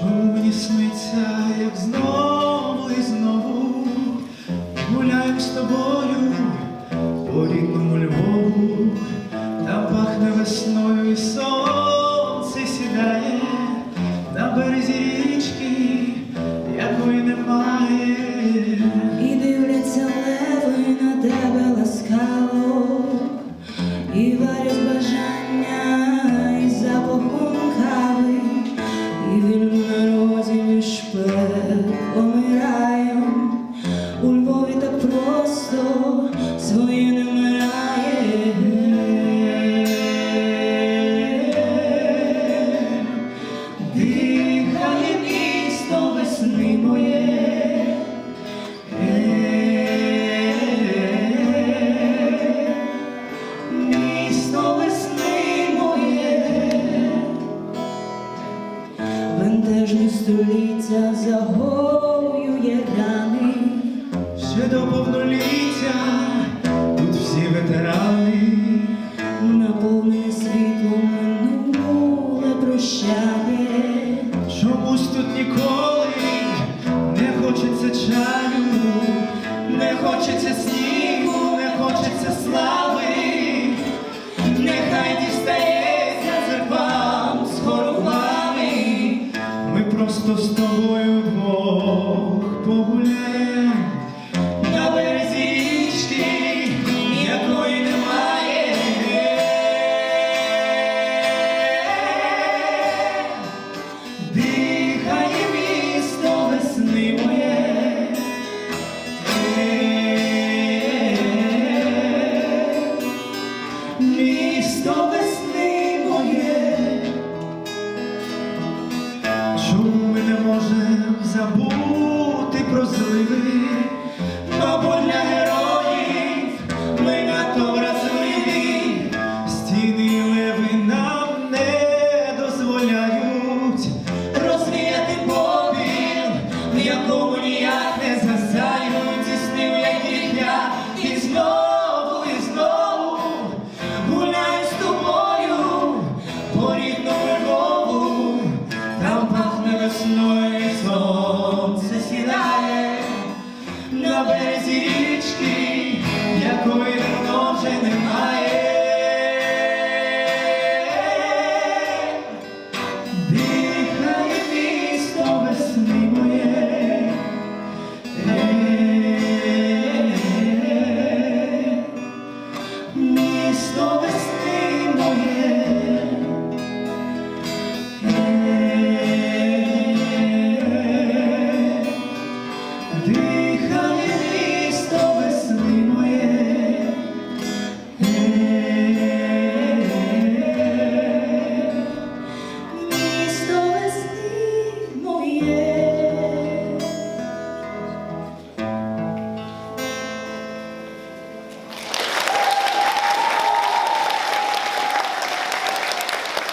Чому мені сниться, як знову і знову? Гуляємо з тобою по рідному Львову, там пахне весною і сонце сідає. На березі річки, якої немає. І дивляться леви на тебе ласкаво, і варять помираєм. У Львові так просто своє не вмирає. Дихає бентежні століття загоює рани, Ще до повноліття тут всі ветерани. наповнене світлом минуле прощає. Чомусь тут ніколи не хочеться чаю, не хочеться снігу, не хочеться слави, просто з тобою двох погуляємо на березі річки, якої немає. Дихає місто весни моє.